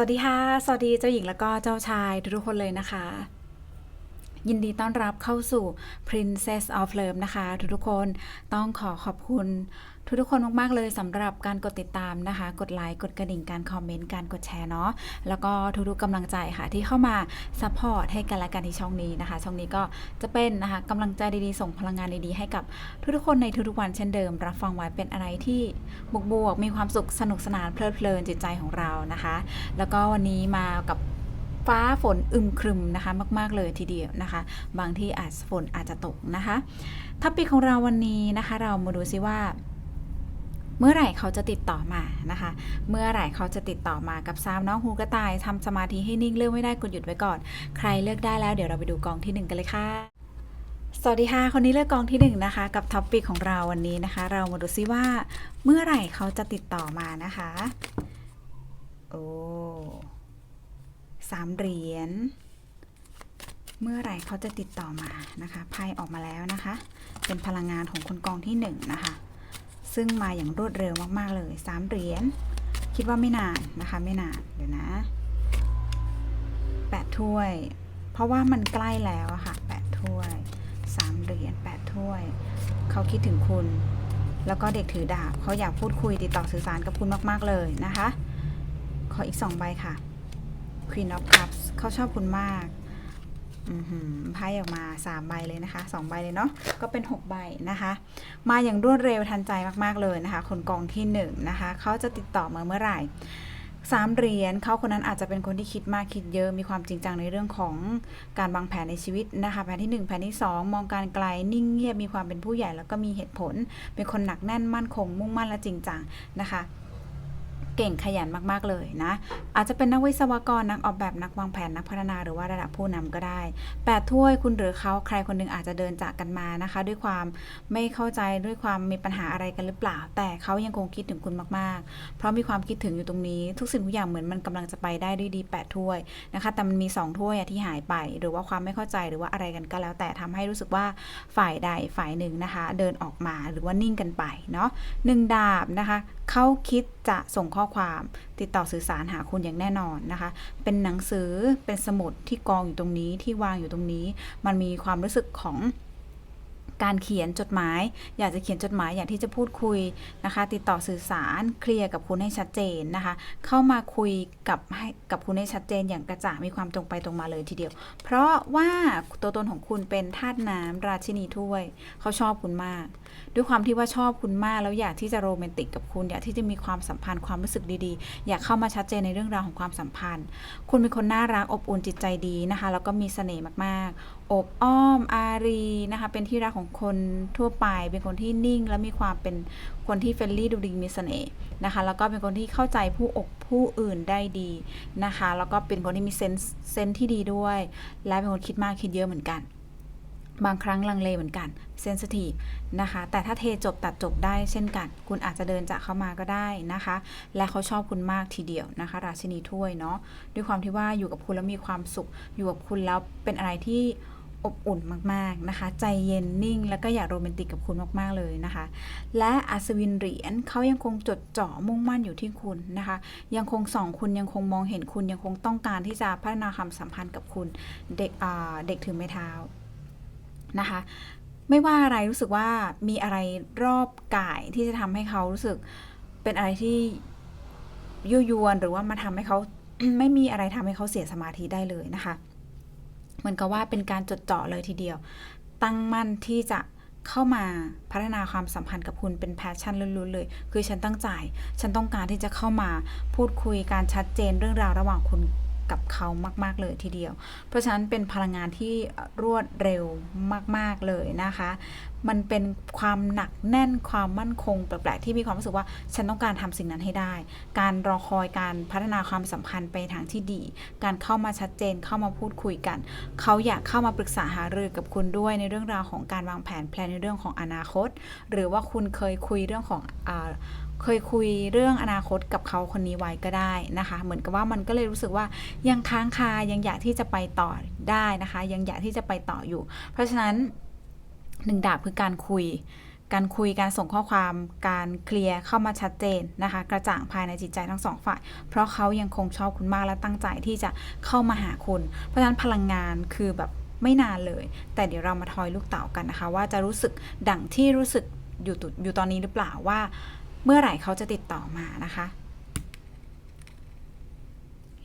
สวัสดีค่ะ สวัสดีเจ้าหญิงแล้วก็เจ้าชายทุกๆคนเลยนะคะ ยินดีต้อนรับเข้าสู่ Princess of Love นะคะ ทุกๆคนต้องขอขอบคุณทุกๆคนมาก ๆ เลยสำหรับการกดติดตามนะคะ กดไลค์ กดกระดิ่ง การคอมเมนต์ การกดแชร์เนาะ แล้วก็ทุกๆกำลังใจค่ะที่เข้ามาซัพพอร์ตให้กันและกันที่ช่องนี้นะคะ ช่องนี้ก็จะเป็นนะคะกำลังใจดีๆ ส่งพลังงานดีๆ ให้กับทุกๆคนในทุกๆวันเช่นเดิม รับฟังไว้เป็นอะไรที่บวกๆมีความสุขสนุกสนานเพลิดเพลินจิตใจของเรานะคะ แล้วก็วันนี้มากับ ฟ้าฝนอึมครึมนะคะมาก ๆ เลยทีเดียวนะคะ บางที่อาจฝนอาจจะตกนะคะทัพปิกของเราวันนี้นะคะ เรามาดูซิว่าเมื่อไหร่เขาจะติดต่อมานะคะ เมื่อไหร่เขาจะติดต่อมากับซาวน้องฮูกระต่ายทำสมาธิให้นิ่งเลือกไม่ได้กดหยุดไว้ก่อน ใครเลือกได้แล้วเดี๋ยวเราไปดูกองที่หนึ่งกันเลยค่ะ สวัสดีค่ะ คนนี้เลือกกองที่หนึ่งนะคะ กับท็อปปิกของเราวันนี้นะคะ เรามาดูซิว่า เมื่อไหร่เขาจะติดต่อมานะคะ โอ้ สามเหรียญ เมื่อไหร่เขาจะติดต่อมานะคะไพ่ออกมาแล้วนะคะ เป็นพลังงานของคนกองที่หนึ่งนะคะ ซึ่งมาอย่างรวดเร็วมากๆเลยสามเหรียญ คิดว่าไม่นานนะคะ ไม่นานเดี๋ยวนะแปดถ้วย เพราะว่ามันใกล้แล้วอะค่ะแปดถ้วยสามเหรียญแปดถ้วย เขาคิดถึงคุณ แล้วก็เด็กถือดาบเขาอยากพูดคุยติดต่อสื่อสารกับคุณมาก ๆ เลยนะคะ ขออีกสองใบค่ะ Queen of Cups เขาชอบคุณมากไพ่ออกมา 3 ใบเลยนะคะ 2 ใบเลยเนาะก็เป็น 6 ใบนะคะ มาอย่างรวดเร็วทันใจมากๆเลยนะคะ คนกองที่1นะคะเขาจะติดต่อมาเมื่อไหร่สามเหรียญเขาคนนั้นอาจจะเป็นคนที่คิดมากคิดเยอะมีความจริงจังในเรื่องของการวางแผนในชีวิตนะคะแผนที่1แผนที่ 2 มองการไกลนิ่งเงียบมีความเป็นผู้ใหญ่แล้วก็มีเหตุผล เป็นคนหนักแน่นมั่นคง มุ่งมั่นและจริงจังนะคะ เก่งขยันมากๆเลยนะ อาจจะเป็นนักวิศวกรนักออกแบบนักวางแผนนักพัฒนาหรือว่าระดับผู้นำก็ได้แปดถ้วยคุณหรือเขาใครคนหนึ่งอาจจะเดินจากกันมานะคะ ด้วยความไม่เข้าใจด้วยความมีปัญหาอะไรกันหรือเปล่า แต่เขายังคงคิดถึงคุณมากๆ เพราะมีความคิดถึงอยู่ตรงนี้ ทุกสิ่งทุกอย่างเหมือนมันกำลังจะไปได้ด้วยดีแปดถ้วยนะคะแต่มันมีสองถ้วยที่หายไป หรือว่าความไม่เข้าใจหรือว่าอะไรกันก็แล้ว แต่ทำให้รู้สึกว่าฝ่ายใดฝ่ายหนึ่งนะคะ เดินออกมาหรือว่านิ่งกันไปเนาะหนึ่งดาบนะคะ เขาคิดจะส่งข้อความติดต่อสื่อสารหาคุณอย่างแน่นอนนะคะ เป็นหนังสือเป็นสมุดที่กองอยู่ตรงนี้ที่วางอยู่ตรงนี้ มันมีความรู้สึกของการเขียนจดหมาย อยากจะเขียนจดหมายอยากที่จะพูดคุยนะคะ ติดต่อสื่อสารเคลียร์กับคุณให้ชัดเจนนะคะ เข้ามาคุยกับให้กับคุณให้ชัดเจน อย่างกระจ่างมีความตรงไปตรงมาเลยทีเดียว เพราะว่าตัวตนของคุณเป็นธาตุน้ำราชินีถ้วย เขาชอบคุณมากด้วยความที่ว่าชอบคุณมากแล้วอยากที่จะโรแมนติกกับคุณ อยากที่จะมีความสัมพันธ์ความรู้สึกดีๆ อยากเข้ามาชัดเจนในเรื่องราวของความสัมพันธ์ คุณเป็นคนน่ารักอบอุ่นจิตใจดีนะคะแล้วก็มีเสน่ห์มากๆ อบอ้อมอารีนะคะเป็นที่รักของคนทั่วไป เป็นคนที่นิ่ง และมีความเป็นคนที่เฟรนลี่ดูดีมีเสน่ห์นะคะแล้วก็เป็นคนที่เข้าใจผู้อกผู้อื่นได้ดีนะคะแล้วก็เป็นคนที่มีเซนส์เซนส์ที่ดีด้วย และเป็นคนคิดมากคิดเยอะเหมือนกัน บางครั้งลังเลเหมือนกันเซน i ิทีฟนะคะ แต่ถ้าเทจบตัดจบได้เช่นกัน คุณอาจจะเดินจากเขามาก็ได้นะคะ และเขาชอบคุณมากทีเดียวนะคะ ราชินีถ้วยเนาะด้วยความที่ว่าอยู่กับคุณแล้วมีความสุข อยู่กับคุณแล้วเป็นอะไรที่อบอุ่นมากๆนะคะ ใจเย็นนิ่ง แล้วก็อยากโรแมนติกกับคุณมากๆเลยนะคะ และอัศวินเหรียญเขายังคงจดจ่อมุ่งมั่นอยู่ที่คุณนะคะ ยังคงส่องคุณยังคงมองเห็นคุณยังคงต้องการที่จะพัฒนาความสัมพันธ์กับคุณเด็กเด็กถือไม้เท้า นะคะ ไม่ว่าอะไรรู้สึกว่ามีอะไรรอบกายที่จะทำให้เขารู้สึกเป็นอะไรที่ยั่วยวนหรือว่ามาทำให้เขาไม่มีอะไรทำให้เขาเสียสมาธิได้เลยนะคะ เหมือนกับว่าเป็นการจดจ่อเลยทีเดียว ตั้งมั่นที่จะเข้ามาพัฒนาความสัมพันธ์กับคุณเป็นแพชชั่นล้วนๆเลย คือฉันตั้งใจ ฉันต้องการที่จะเข้ามาพูดคุยการชัดเจนเรื่องราวระหว่างคุณ กับเขามาก ๆ เลยทีเดียว เพราะฉะนั้นเป็นพลังงานที่รวดเร็วมาก ๆ เลยนะคะ มันเป็นความหนักแน่นความมั่นคงแปลกๆที่มีความรู้สึกว่าฉันต้องการทำสิ่งนั้นให้ได้ การรอคอยการพัฒนาความสัมพันธ์ไปทางที่ดี การเข้ามาชัดเจนเข้ามาพูดคุยกัน เขาอยากเข้ามาปรึกษาหารือกับคุณด้วยในเรื่องราวของการวางแผนแพลนในเรื่องของอนาคต หรือว่าคุณเคยคุยเรื่องของอ เคยคุยเรื่องอนาคตกับเขาคนนี้ไว้ก็ได้นะคะ เหมือนกับว่ามันก็เลยรู้สึกว่ายังค้างคายังอยากที่จะไปต่อได้นะคะ ยังอยากที่จะไปต่ออยู่ เพราะฉะนั้นหนึ่งดาบคือการคุย การคุยการส่งข้อความการเคลียร์เข้ามาชัดเจนนะคะ กระจ่างภายในจิตใจทั้งสองฝ่าย เพราะเขายังคงชอบคุณมากและตั้งใจที่จะเข้ามาหาคุณ เพราะฉะนั้นพลังงานคือแบบไม่นานเลย แต่เดี๋ยวเรามาทอยลูกเต๋ากันนะคะ ว่าจะรู้สึกดั่งที่รู้สึกอยู่อยู่ตอนนี้หรือเปล่าว่า เมื่อไหร่เขาจะติดต่อมานะคะ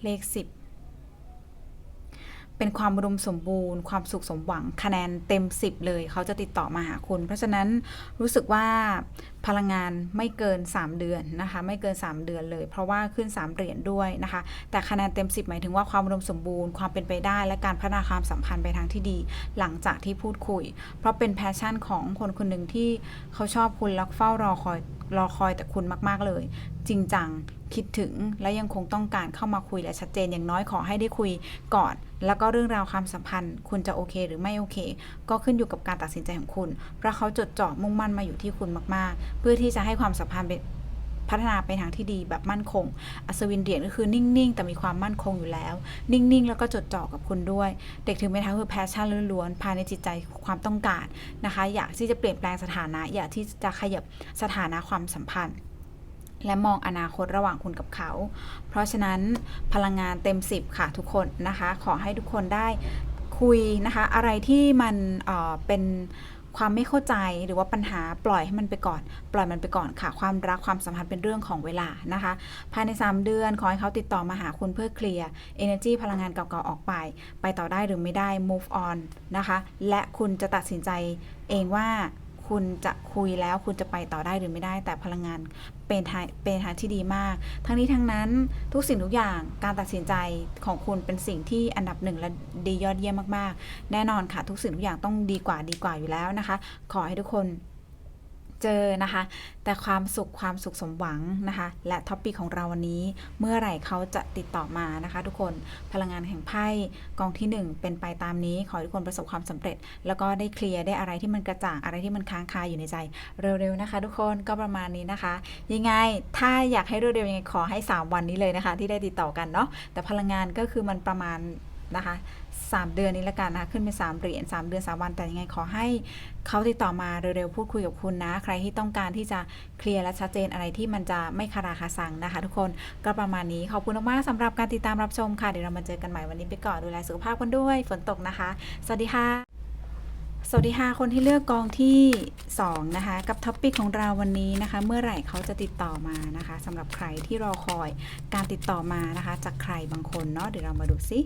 เลข 10 เป็นความอุดมสมบูรณ์ ความสุขสมหวังคะแนนเต็ม 10 เลย เขาจะติดต่อมาหาคุณ เพราะฉะนั้นรู้สึกว่าพลังงานไม่เกิน 3 เดือนนะคะ ไม่เกิน 3 เดือนเลย เพราะว่าขึ้น 3 เหรียญด้วยนะคะ แต่คะแนนเต็ม 10 หมายถึงว่าความอุดมสมบูรณ์ ความเป็นไปได้ และการพัฒนาความสัมพันธ์ไปทางที่ดี หลังจากที่พูดคุย เพราะเป็นแพชชั่นของคนคนหนึ่งที่เขาชอบคุณแล้วเฝ้ารอคอยรอคอยแต่คุณมาก ๆเลย จริงจัง คิดถึง และยังคงต้องการเข้ามาคุยและชัดเจนอย่างน้อยขอให้ได้คุยก่อน แล้วก็เรื่องราวความสัมพันธ์ คุณจะโอเค หรือไม่โอเค ก็ขึ้นอยู่กับการตัดสินใจของคุณ เพราะเขาจดจ่อมุ่งมั่นมาอยู่ที่คุณมาก ๆ เพื่อที่จะให้ความสัมพันธ์เป็นพัฒนาไปทางที่ดีแบบมั่นคง อัศวินเหรียญก็คือนิ่ง ๆ แต่มีความมั่นคงอยู่แล้ว นิ่ง ๆ แล้วก็จดจ่อกับคุณด้วย เด็กถึงไม่ท้าคือแพชชั่นล้วน ๆ ภายในจิตใจความต้องการนะคะ อยากที่จะเปลี่ยนแปลงสถานะ อยากที่จะขยับสถานะความสัมพันธ์ และมองอนาคตระหว่างคุณกับเขา เพราะฉะนั้นพลังงานเต็ม 10 ค่ะทุกคนนะคะ ขอให้ทุกคนได้คุยนะคะ อะไรที่มันเเป็นความไม่เข้าใจหรือว่าปัญหาปล่อยให้มันไปก่อน ปล่อยมันไปก่อนค่ะ ความรักความสัมพันธ์เป็นเรื่องของเวลานะคะ ภายใน 3 เดือนขอให้เขาติดต่อมาหาคุณเพื่อเคลียร์ energy พลังงานเก่าๆออกไป ไปต่อได้หรือไม่ได้ move on นะคะ และคุณจะตัดสินใจเองว่า คุณจะคุยแล้วคุณจะไปต่อได้หรือไม่ได้ แต่พลังงานเป็นทางเป็นทางที่ดีมาก ทั้งนี้ทั้งนั้นทุกสิ่งทุกอย่างการตัดสินใจของคุณเป็นสิ่งที่อันดับหนึ่งและดียอดเยี่ยมมากๆ แน่นอนค่ะ ทุกสิ่งทุกอย่างต้องดีกว่าดีกว่าอยู่แล้วนะคะ ขอให้ทุกคน เจอนะคะ แต่ความสุขความสุขสมหวังนะคะ และท็อปปีของเราวันนี้ เมื่อไหร่เขาจะติดต่อมานะคะ ทุกคนพลังงานแห่งไพ่กองที่หนึ่งเป็นไปตามนี้ ขอให้ทุกคนประสบความสำเร็จ แล้วก็ได้เคลียร์ได้อะไรที่มันกระจ่างอะไรที่มันค้างคาอยู่ในใจ เร็วๆนะคะ ทุกคนก็ประมาณนี้นะคะ ยังไงถ้าอยากให้รวเร็วยังไงขอให้ 3 วันนี้เลยนะคะ ที่ได้ติดต่อกันเนาะแต่พลังงานก็คือมันประมาณ นะคะ 3 เดือนนี้ละกันนะคะขึ้นเป็น3เหรียญ3 เดือน 3 วัน แต่ยังไงขอให้เขาติดต่อมาเร็วๆพูดคุยกับคุณนะ ใครที่ต้องการที่จะเคลียร์และชัดเจนอะไรที่มันจะไม่คาราคาซังนะคะ ทุกคนก็ประมาณนี้ขอบคุณมากๆสำหรับการติดตามรับชมค่ะเดี๋ยวเรามาเจอกันใหม่วันนี้ไปก่อนดูแลสุขภาพกันด้วยฝนตกนะคะ สวัสดีค่ะสวัสดีค่ะ คนที่เลือกกองที่ 2 นะคะ กับท็อปปิกของเราวันนี้นะคะ เมื่อไหร่เขาจะติดต่อมานะคะสำหรับใครที่รอคอยการติดต่อมานะคะ จากใครบางคนเนาะเดี๋ยวเรามาดูซิข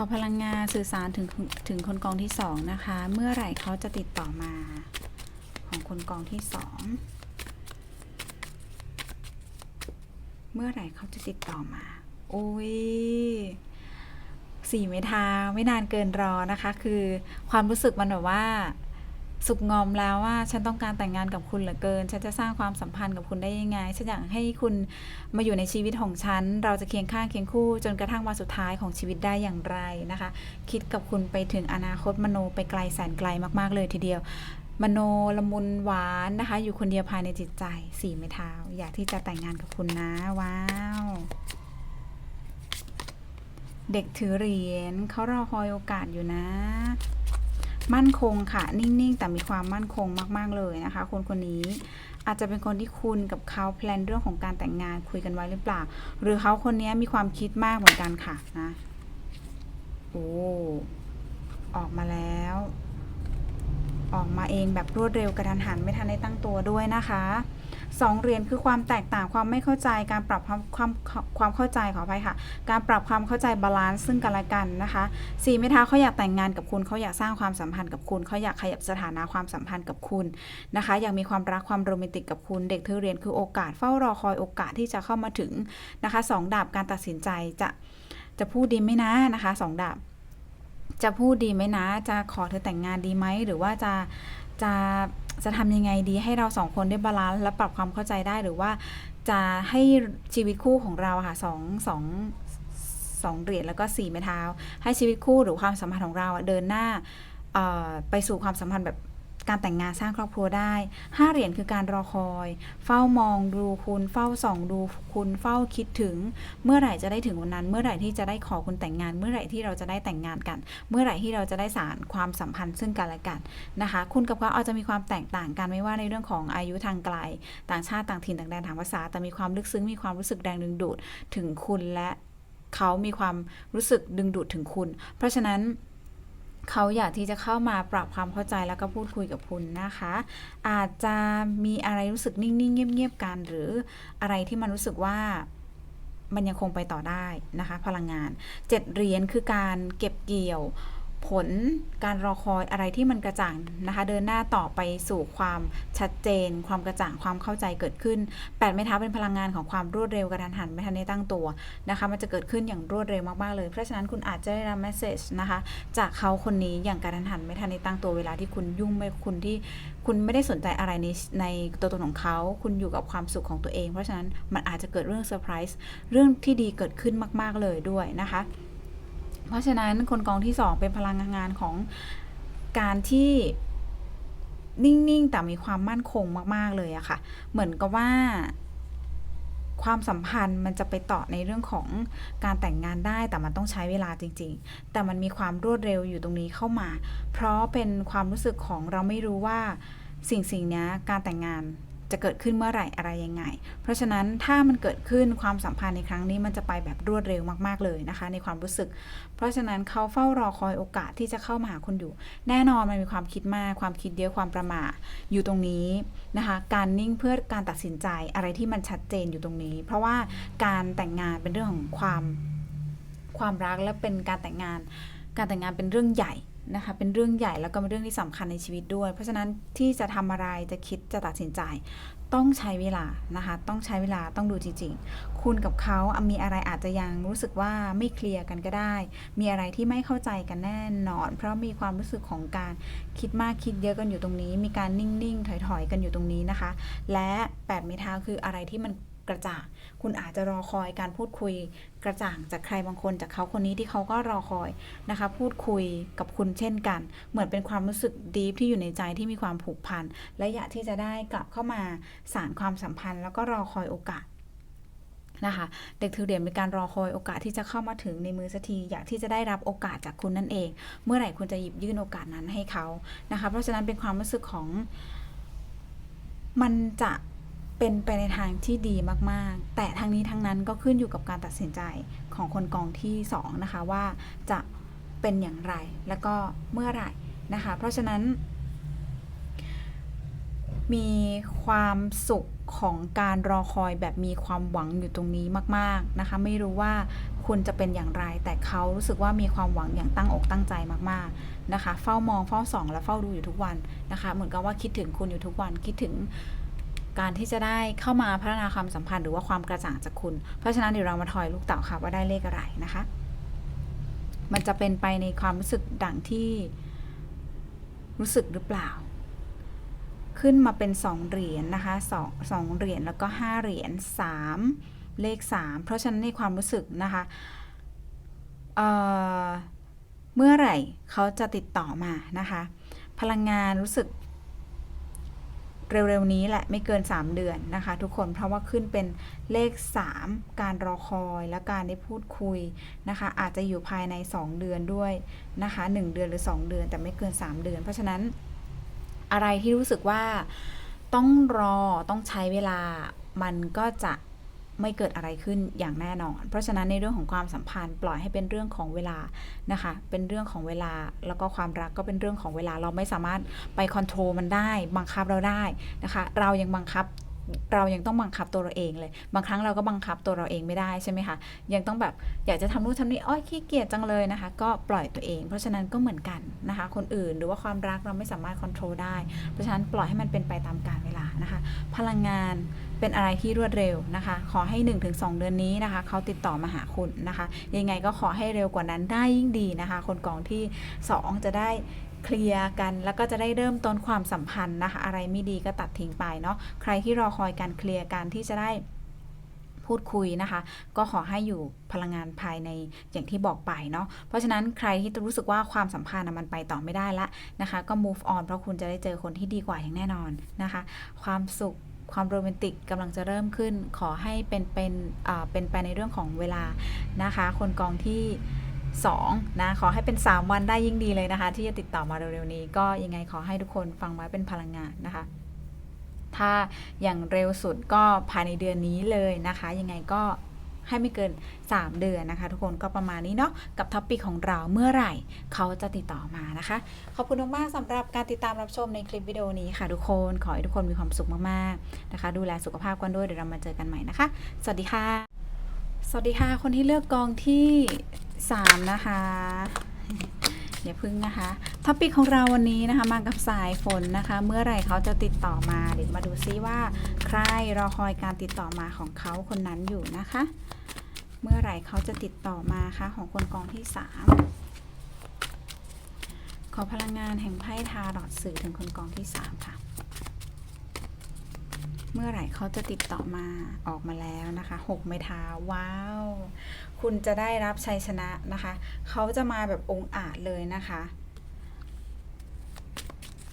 อพลังงานสื่อสารถึงถึงคนกองที่2นะคะ เมื่อไหร่เขาจะติดต่อมาของคนกองที่2เมื่อไหร่เขาจะติดต่อมา โอ้ยสี่ไม้ทาไม่นานเกินรอนะคะ คือความรู้สึกมันแบบว่า สุกงอมแล้วว่าฉันต้องการแต่งงานกับคุณเหลือเกิน ฉันจะสร้างความสัมพันธ์กับคุณได้ยังไง ฉันอยากให้คุณมาอยู่ในชีวิตของฉัน เราจะเคียงข้างเคียงคู่ จนกระทั่งวันสุดท้ายของชีวิตได้อย่างไรนะคะ คิดกับคุณไปถึงอนาคตมโนไปไกลแสนไกลมากๆเลยทีเดียว มโนละมุนหวานนะคะ อยู่คนเดียวภายในจิตใจสี่ไม้เท้า อยากที่จะแต่งงานกับคุณนะว้าวเด็กถือเหรียญเขารอคอยโอกาสอยู่นะ มั่นคงค่ะ นิ่งๆ แต่มีความมั่นคงมาก ๆ เลยนะคะ คนคนนี้อาจจะเป็นคนที่คุณกับเขาแพลนเรื่องของการแต่งงานคุยกันไว้หรือเปล่า หรือเขาคนนี้มีความคิดมากเหมือนกันค่ะนะ โอ้ออกมาแล้ว ออกมาเองแบบรวดเร็วกระทันหันไม่ทันได้ตั้งตัวด้วยนะคะ สองเหรียญคือความแตกต่างความไม่เข้าใจการปรับความความความเข้าใจขออภัยค่ะ การปรับความเข้าใจบาลานซ์ซึ่งกันและกันนะคะสี่ไม้เท้าเขาอยากแต่งงานกับคุณเขาอยากสร้างความสัมพันธ์กับคุณเขาอยากขยับสถานะความสัมพันธ์กับคุณนะคะอยากมีความรักความโรแมนติกกับคุณเด็กเธอเรียนคือโอกาสเฝ้ารอคอยโอกาสที่จะเข้ามาถึงนะคะสองดาบการตัดสินใจจะจะพูดดีไหมนะนะคะสองดาบจะพูดดีไหมนะ จะขอเธอแต่งงานดีไหม หรือว่าจะจะจะทำยังไงดีให้เราสองคนได้บาลานซ์และปรับความเข้าใจได้หรือว่าจะให้ชีวิตคู่ของเราค่ะสองสองสองเหรียญแล้วก็สี่ไม้เท้า ให้ชีวิตคู่หรือความสัมพันธ์ของเราเดินหน้าไปสู่ความสัมพันธ์แบบ การแต่งงานสร้างครอบครัวได้ห้าเหรียญคือการรอคอย เฝ้ามองดูคุณ เฝ้าส่องดูคุณ เฝ้าคิดถึง เมื่อไหร่จะได้ถึงวันนั้น เมื่อไหร่ที่จะได้ขอคุณแต่งงาน เมื่อไหร่ที่เราจะได้แต่งงานกัน เมื่อไหร่ที่เราจะได้สานความสัมพันธ์ซึ่งกันและกันนะคะ คุณกับเขาอาจจะมีความแตกต่างกันไม่ว่าในเรื่องของอายุทางไกล ต่างชาติต่างถิ่นต่างแดนต่างภาษา แต่มีความลึกซึ้ง มีความรู้สึกแรงดึงดูดถึงคุณและเขามีความรู้สึกดึงดูดถึงคุณ เพราะฉะนั้น เขาอยากที่จะเข้ามาปรับความเข้าใจแล้วก็พูดคุยกับคุณนะคะ อาจจะมีอะไรรู้สึกนิ่ง ๆ เงียบ ๆ กัน หรืออะไรที่มันรู้สึกว่ามันยังคงไปต่อได้นะคะ พลังงานเจ็ดเหรียญคือการเก็บเกี่ยว ผลการรอคอยอะไรที่มันกระจ่างนะคะ เดินหน้าต่อไปสู่ความชัดเจน ความกระจ่างความเข้าใจเกิดขึ้นแปดไม้เท้าเป็นพลังงานของความรวดเร็วกระทันหันไม่ทันได้ตั้งตัวนะคะ มันจะเกิดขึ้นอย่างรวดเร็วมากๆเลย เพราะฉะนั้นคุณอาจจะได้รับ message นะคะ จากเขาคนนี้อย่างกระทันหันไม่ทันได้ตั้งตัวเวลาที่คุณยุ่งไม่คุณที่คุณไม่ได้สนใจอะไรในในตัวตนของเขา คุณอยู่กับความสุขของตัวเอง เพราะฉะนั้นมันอาจจะเกิดเรื่องเซอร์ไพรส์เรื่องที่ดีเกิดขึ้นมาก ๆเลยด้วยนะคะ เพราะฉะนั้นคนกองที่2เป็นพลังงานของการที่นิ่งๆ แต่มีความมั่นคงมาก ๆ เลยอะค่ะ เหมือนกับว่า ความสัมพันธ์มันจะไปต่อในเรื่องของการแต่งงานได้แต่มันต้องใช้เวลาจริง ๆ แต่มันมีความรวดเร็วอยู่ตรงนี้เข้ามา เพราะเป็นความรู้สึกของเราไม่รู้ว่าสิ่งสิ่งนี้การแต่งงาน จะเกิดขึ้นเมื่อไหร่อะไรยังไง เพราะฉะนั้นถ้ามันเกิดขึ้นความสัมพันธ์ในครั้งนี้มันจะไปแบบรวดเร็วมากๆเลยนะคะ ในความรู้สึก เพราะฉะนั้นเขาเฝ้ารอคอยโอกาสที่จะเข้ามาหาคุณอยู่ แน่นอนมันมีความคิดมาก ความคิดเยอะความประมาทอยู่ตรงนี้นะคะ การนิ่งเพื่อการตัดสินใจอะไรที่มันชัดเจนอยู่ตรงนี้ เพราะว่าการแต่งงานเป็นเรื่องของความความรักและเป็นการแต่งงาน การแต่งงานเป็นเรื่องใหญ่ นะคะเป็นเรื่องใหญ่แล้วก็เป็นเรื่องที่สำคัญในชีวิตด้วย เพราะฉะนั้นที่จะทำอะไรจะคิดจะตัดสินใจ ต้องใช้เวลานะคะต้องใช้เวลาต้องดูจริง ๆ คุณกับเขาอะมีอะไรอาจจะยังรู้สึกว่าไม่เคลียร์กันก็ได้ มีอะไรที่ไม่เข้าใจกันแน่นอน เพราะมีความรู้สึกของการคิดมากคิดเยอะกันอยู่ตรงนี้ มีการนิ่งๆ ถอยๆ กันอยู่ตรงนี้นะคะ และแปดไม้เท้าคืออะไรที่มัน กระจ่าง คุณอาจจะรอคอยการพูดคุยกระจ่างจากใครบางคนจากเขาคนนี้ที่เขาก็รอคอยนะคะ พูดคุยกับคุณเช่นกัน เหมือนเป็นความรู้สึกดีที่อยู่ในใจที่มีความผูกพัน และอยากที่จะได้กลับเข้ามาสารความสัมพันธ์ แล้วก็รอคอยโอกาสนะคะเด็กถือเหรียญเป็นการรอคอยโอกาสที่จะเข้ามาถึงในมือสักทีอยากที่จะได้รับโอกาสจากคุณนั่นเอง เมื่อไหร่คุณจะหยิบยื่นโอกาสนั้นให้เขานะคะ เพราะฉะนั้นเป็นความรู้สึกของมันจะ เป็นไปในทางที่ดีมากๆ แต่ทั้งนี้ทั้งนั้นก็ขึ้นอยู่กับการตัดสินใจของคนกองที่สองนะคะว่าจะเป็นอย่างไรแล้วก็เมื่อไหร่นะคะ เพราะฉะนั้น มีความสุขของการรอคอยแบบมีความหวังอยู่ตรงนี้มากๆนะคะ ไม่รู้ว่าคุณจะเป็นอย่างไร แต่เขารู้สึกว่ามีความหวังอย่างตั้งอกตั้งใจมากๆนะคะ เฝ้ามองเฝ้าส่อง และเฝ้าดูอยู่ทุกวันนะคะ เหมือนกับว่าคิดถึงคุณอยู่ทุกวันคิดถึง การที่จะได้เข้ามาพัฒนาความสัมพันธ์หรือว่าความกระจ่างจากคุณ เพราะฉะนั้นเดี๋ยวเรามาทอยลูกเต่าค่ะว่าได้เลขอะไรนะคะ มันจะเป็นไปในความรู้สึกดังที่รู้สึกหรือเปล่า ขึ้นมาเป็นสองเหรียญนะคะสองสองเหรียญแล้วก็ห้าเหรียญสามเลขสามเพราะฉะนั้นในความรู้สึกนะคะเเมื่อไหร่เขาจะติดต่อมานะคะ พลังงานรู้สึก เร็วๆนี้แหละไม่เกิน 3 เดือนนะคะ ทุกคนเพราะว่าขึ้นเป็นเลข 3 การรอคอยและการได้พูดคุยนะคะ อาจจะอยู่ภายใน 2 เดือนด้วยนะคะ 1 เดือนหรือ 2 เดือนแต่ไม่เกิน 3 เดือน เพราะฉะนั้นอะไรที่รู้สึกว่าต้องรอต้องใช้เวลามันก็จะ ไม่เกิดอะไรขึ้นอย่างแน่นอน เพราะฉะนั้นในเรื่องของความสัมพันธ์ปล่อยให้เป็นเรื่องของเวลานะคะ เป็นเรื่องของเวลาแล้วก็ความรักก็เป็นเรื่องของเวลาเราไม่สามารถไปคอนโทรลมันได้บังคับเราได้นะคะ เรายังบังคับเรายังต้องบังคับตัวเราเองเลย บางครั้งเราก็บังคับตัวเราเองไม่ได้ใช่ไหมคะ ยังต้องแบบอยากจะทำนู่นทำนี่อ้อยขี้เกียจจังเลยนะคะ ก็ปล่อยตัวเอง เพราะฉะนั้นก็เหมือนกันนะคะ คนอื่นหรือว่าความรักเราไม่สามารถควบคุมได้ เพราะฉะนั้นปล่อยให้มันเป็นไปตามกาลเวลานะคะ พลังงาน เป็นอะไรที่รวดเร็วนะคะ ขอให้ 1-2 เดือนนี้นะคะเขาติดต่อมาหาคุณนะคะ ยังไงก็ขอให้เร็วกว่านั้นได้ยิ่งดีนะคะ คนกองที่ 2 จะได้เคลียร์กันแล้วก็จะได้เริ่มต้นความสัมพันธ์นะคะ อะไรไม่ดีก็ตัดทิ้งไปเนาะใครที่รอคอยการเคลียร์การที่จะได้พูดคุยนะคะ ก็ขอให้อยู่พลังงานภายในอย่างที่บอกไปเนาะเพราะฉะนั้นใครที่รู้สึกว่าความสัมพันธ์มันไปต่อไม่ได้ละนะคะ ก็ move on เพราะคุณจะได้เจอคนที่ดีกว่าอย่างแน่นอนนะคะ ความสุข ความโรแมนติกกำลังจะเริ่มขึ้น ขอให้เป็นเป็นเป็นไปในเรื่องของเวลานะคะ คนกองที่2นะขอให้เป็น 3 วันได้ยิ่งดีเลยนะคะ ที่จะติดต่อมาเร็วๆนี้ ก็ยังไงขอให้ทุกคนฟังไว้เป็นพลังงานนะคะ ถ้าอย่างเร็วสุดก็ภายในเดือนนี้เลยนะคะ ยังไงก็ ให้ไม่เกิน 3 เดือนนะคะ ทุกคนก็ประมาณนี้เนาะกับท็อปปิกของเราเมื่อไหร่ เขาจะติดต่อมานะคะ ขอบคุณมากๆสำหรับการติดตามรับชมในคลิปวิดีโอนี้ค่ะ ทุกคนขอให้ทุกคนมีความสุขมากๆนะคะ ดูแลสุขภาพกันด้วยเดี๋ยวเรามาเจอกันใหม่นะคะ สวัสดีค่ะ สวัสดีค่ะคนที่เลือกกองที่ 3 นะคะ อย่าพึ่งนะคะ ท็อปิกของเราวันนี้นะคะ มากับสายฝนนะคะ เมื่อไหร่เขาจะติดต่อมา เดี๋ยวมาดูซิว่า ใครรอคอยการติดต่อมาของเขาคนนั้นอยู่นะคะ เมื่อไหร่เขาจะติดต่อมาคะของคนกองที่ 3 ขอพลังงานแห่งไพ่ทาร์อดสื่อถึงคนกองที่ 3 ค่ะ เมื่อไหร่เขาจะติดต่อมาออกมาแล้วนะคะหกไม้เท้าว้าว คุณจะได้รับชัยชนะนะคะ เขาจะมาแบบองอาจเลยนะคะ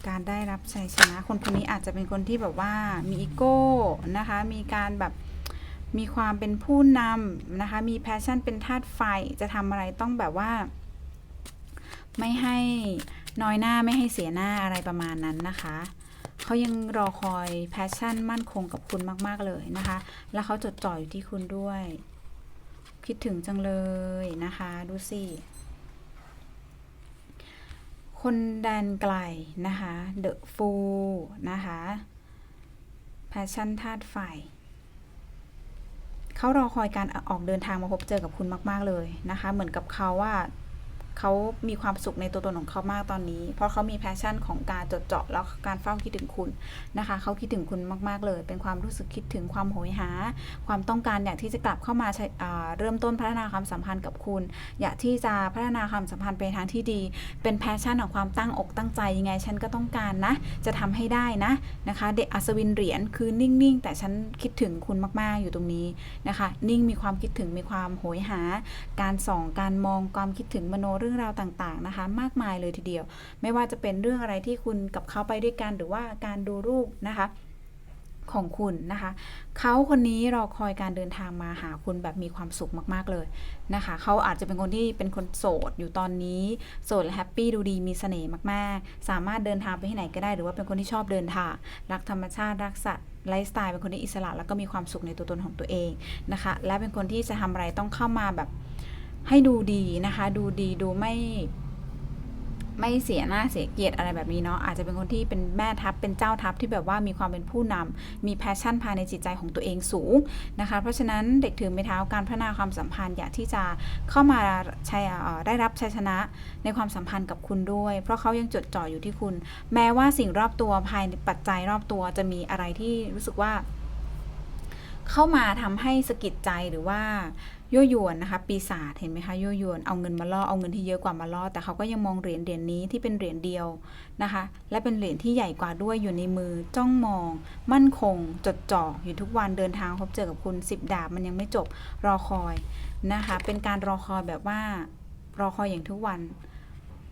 การได้รับชัยชนะ คนคนนี้อาจจะเป็นคนที่แบบว่ามีอีโก้นะคะ มีการแบบมีความเป็นผู้นำนะคะ มีแพชชั่นเป็นธาตุไฟ จะทำอะไรต้องแบบว่า ไม่ให้น้อยหน้าไม่ให้เสียหน้าอะไรประมาณนั้นนะคะเขายังรอคอยแพชชั่นมั่นคงกับคุณมาก ๆ เลยนะคะ แล้วเขาจดจ่ออยู่ที่คุณด้วย คิดถึงจังเลยนะคะ ดูสิ คนแดนไกลนะคะเดอะฟูนะคะแพชชั่นธาตุไฟเขารอคอยการออกเดินทางมาพบเจอกับคุณมาก ๆ เลยนะคะ เหมือนกับเขาว่า เขามีความสุขในตัวตนของเขามากตอนนี้ เพราะเขามีแพชชั่นของการจดเจาะแล้วการเฝ้าคิดถึงคุณนะคะเขาคิดถึงคุณมาก ๆ เลย เป็นความรู้สึกคิดถึงความโหยหา ความต้องการอยากที่จะกลับเข้ามาาเริ่มต้นพัฒนาความสัมพันธ์กับคุณ อยากที่จะพัฒนาความสัมพันธ์ไปทางที่ดี เป็นแพชชั่นของความตั้งอกตั้งใจยังไงฉันก็ต้องการนะ จะทำให้ได้นะนะคะเด็กอัศวินเหรียญคือนิ่งๆ แต่ฉันคิดถึงคุณมากๆอยู่ตรงนี้นะคะ นิ่งมีความคิดถึงมีความโหยหา การส่องการมองความคิดถึงมโนเรื่องราวต่างๆนะคะ มากมายเลยทีเดียว ไม่ว่าจะเป็นเรื่องอะไรที่คุณกับเขาไปด้วยกันหรือว่าการดูรูปนะคะของคุณนะคะ เขาคนนี้รอคอยการเดินทางมาหาคุณแบบมีความสุขมาก ๆ เลยนะคะ เขาอาจจะเป็นคนที่เป็นคนโสดอยู่ตอนนี้ โสดและแฮปปี้ดูดีมีเสน่ห์มาก ๆ สามารถเดินทางไปที่ไหนก็ได้ หรือว่าเป็นคนที่ชอบเดินทาง รักธรรมชาติ รักสัตว์ไลฟ์สไตล์เป็นคนที่อิสระ แล้วก็มีความสุขในตัวตนของตัวเองนะคะ และเป็นคนที่จะทำอะไรต้องเข้ามาแบบ ให้ดูดีนะคะ ดูดีดูไม่ ไม่เสียหน้าเสียเกียรติอะไรแบบนี้เนาะอาจจะเป็นคนที่เป็นแม่ทัพเป็นเจ้าทัพที่แบบว่ามีความเป็นผู้นำมีแพชชั่นภายในจิตใจของตัวเองสูงนะคะ เพราะฉะนั้นเด็กถือไม้เท้าการพัฒนาความสัมพันธ์อยากที่จะเข้ามาใช้เอ่อได้รับชัยชนะในความสัมพันธ์กับคุณด้วย เพราะเขายังจดจ่ออยู่ที่คุณ แม้ว่าสิ่งรอบตัวภายในปัจจัยรอบตัวจะมีอะไรที่รู้สึกว่า เข้ามาทำให้สะกิดใจหรือว่า ยั่วยวนนะคะ ปีศาจเห็นไหมคะยั่วยวนเอาเงินมาล่อเอาเงินที่เยอะกว่ามาล่อแต่เขาก็ยังมองเหรียญเหรียญนี้ที่เป็นเหรียญเดียวนะคะ และเป็นเหรียญที่ใหญ่กว่าด้วยอยู่ในมือจ้องมอง มั่นคง จดจ่ออยู่ทุกวันเดินทางพบเจอกับคุณสิบดาบมันยังไม่จบรอคอยนะคะ เป็นการรอคอยแบบว่ารอคอยอย่างทุกวัน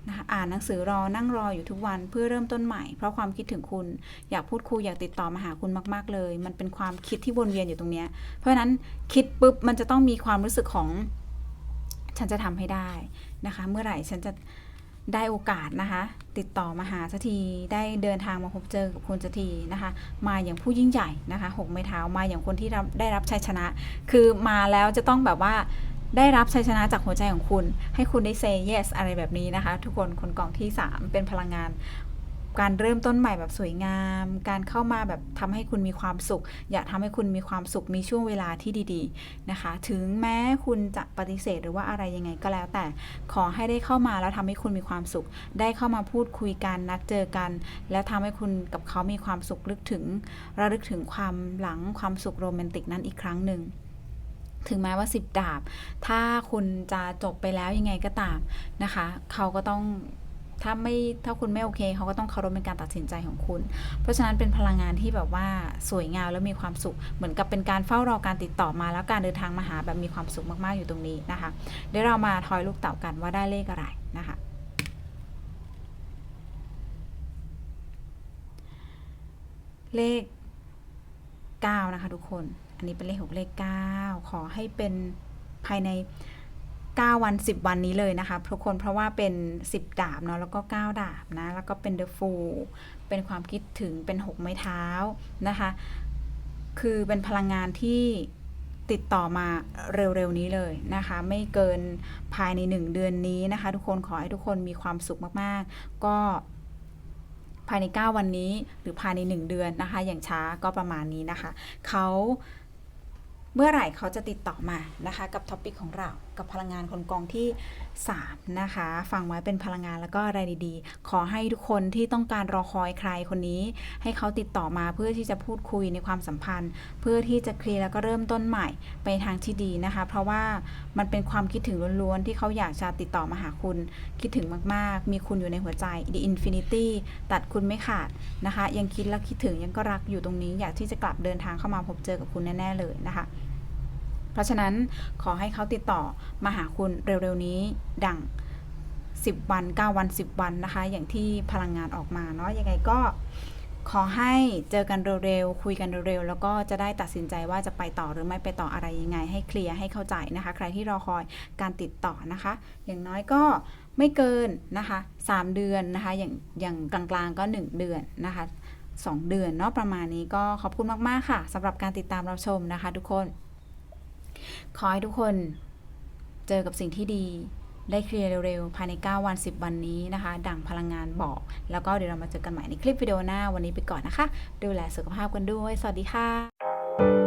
นะคะอ่านหนังสือรอนั่งรออยู่ทุกวันเพื่อเริ่มต้นใหม่ เพราะความคิดถึงคุณ อยากพูดคุยอยากติดต่อมาหาคุณมาก ๆ เลย มันเป็นความคิดที่วนเวียนอยู่ตรงเนี้ยเพราะฉะนั้นคิดปุ๊บมันจะต้องมีความรู้สึกของฉันจะทำให้ได้นะคะ เมื่อไหร่ฉันจะได้โอกาสนะคะ ติดต่อมาหาสักทีได้เดินทางมาพบเจอกับคุณสักทีนะคะ มาอย่างผู้ยิ่งใหญ่นะคะหกไม้เท้ามาอย่างคนที่ได้รับชัยชนะ คือมาแล้วจะต้องแบบว่า ได้รับชัยชนะจากหัวใจของคุณ ให้คุณได้ say yes อะไรแบบนี้นะคะ ทุกคนคนกล่องที่ 3 เป็นพลังงานการเริ่มต้นใหม่แบบสวยงาม การเข้ามาแบบทำให้คุณมีความสุข อยากทำให้คุณมีความสุข มีช่วงเวลาที่ดีๆนะคะ ถึงแม้คุณจะปฏิเสธหรือว่าอะไรยังไงก็แล้วแต่ ขอให้ได้เข้ามาแล้วทำให้คุณมีความสุข ได้เข้ามาพูดคุยกันนัดเจอกัน แล้วทำให้คุณกับเขามีความสุขลึกถึง ระลึกถึงความหลังความสุขโรแมนติกนั้นอีกครั้งหนึ่ง ถึงแม้ว่าสิบดาบ ถ้าคุณจะจบไปแล้วยังไงก็ตามนะคะ เขาก็ต้องถ้าไม่ถ้าคุณไม่โอเค เขาก็ต้องเคารพเป็นการตัดสินใจของคุณ เพราะฉะนั้นเป็นพลังงานที่แบบว่าสวยงามแล้วมีความสุข เหมือนกับเป็นการเฝ้ารอการติดต่อมา แล้วการเดินทางมาหาแบบมีความสุขมากๆอยู่ตรงนี้นะคะ เดี๋ยวเรามาทอยลูกเต่ากันว่าได้เลขอะไรนะคะเลข 9 นะคะทุกคน อันนี้เป็นเลขหกเลข 9 ขอให้เป็นภายใน 9 วัน 10 วันนี้เลยนะคะทุกคนเพราะว่าเป็น 10 ดาบเนาะแล้วก็ 9 ดาบนะแล้วก็เป็น The Fool เป็นความคิดถึงเป็น 6 ไม้เท้านะคะ คือเป็นพลังงานที่ติดต่อมาเร็วๆนี้เลยนะคะ ไม่เกินภายใน 1 เดือนนี้นะคะ ทุกคนขอให้ทุกคนมีความสุขมากๆ ก็ ภายใน 9 วันนี้ หรือภายใน 1 เดือนนะคะ อย่างช้าก็ประมาณนี้นะคะ เขา เมื่อไหร่เขาจะติดต่อมานะคะ กับท็อปิกของเรากับพลังงานคนกองที่ 3 นะคะ ฟังไว้เป็นพลังงานแล้วก็อะไรดีๆ ขอให้ทุกคนที่ต้องการรอคอยใครคนนี้ ให้เขาติดต่อมาเพื่อที่จะพูดคุยในความสัมพันธ์ เพื่อที่จะเคลียร์แล้วก็เริ่มต้นใหม่ไปทางที่ดีนะคะ เพราะว่ามันเป็นความคิดถึงล้วนๆ ที่เขาอยากจะติดต่อมาหาคุณ คิดถึงมากๆ มีคุณอยู่ในหัวใจ The Infinity ตัดคุณไม่ขาดนะคะ ยังคิดและคิดถึงยังก็รักอยู่ตรงนี้ อยากที่จะกลับเดินทางเข้ามาพบเจอกับคุณแน่ๆเลยนะคะ เพราะฉะนั้นขอให้เขาติดต่อมาหาคุณเร็วๆนี้ดัง 10 วัน 9 วัน 10 วันนะคะ อย่างที่พลังงานออกมาเนาะยังไงก็ขอให้เจอกันเร็วๆ คุยกันเร็วๆ แล้วก็จะได้ตัดสินใจว่าจะไปต่อหรือไม่ไปต่ออะไรยังไง ให้เคลียร์ให้เข้าใจนะคะ ใครที่รอคอยการติดต่อนะคะ อย่างน้อยก็ไม่เกินนะคะ 3 เดือนนะคะ อย่างอย่างกลางๆก็ 1 เดือนนะคะ 2 เดือนเนาะประมาณนี้ก็ขอบคุณมากๆค่ะสำหรับการติดตามรับชมนะคะ ทุกคน ขอให้ทุกคนเจอกับสิ่งที่ดี ได้เคลียร์เร็วๆ ภายใน 9 วัน 10 วันนี้นะคะ ดังพลังงานบอก แล้วก็เดี๋ยวเรามาเจอกันใหม่ในคลิปวิดีโอหน้าวันนี้ไปก่อนนะคะ ดูแลสุขภาพกันด้วย สวัสดีค่ะ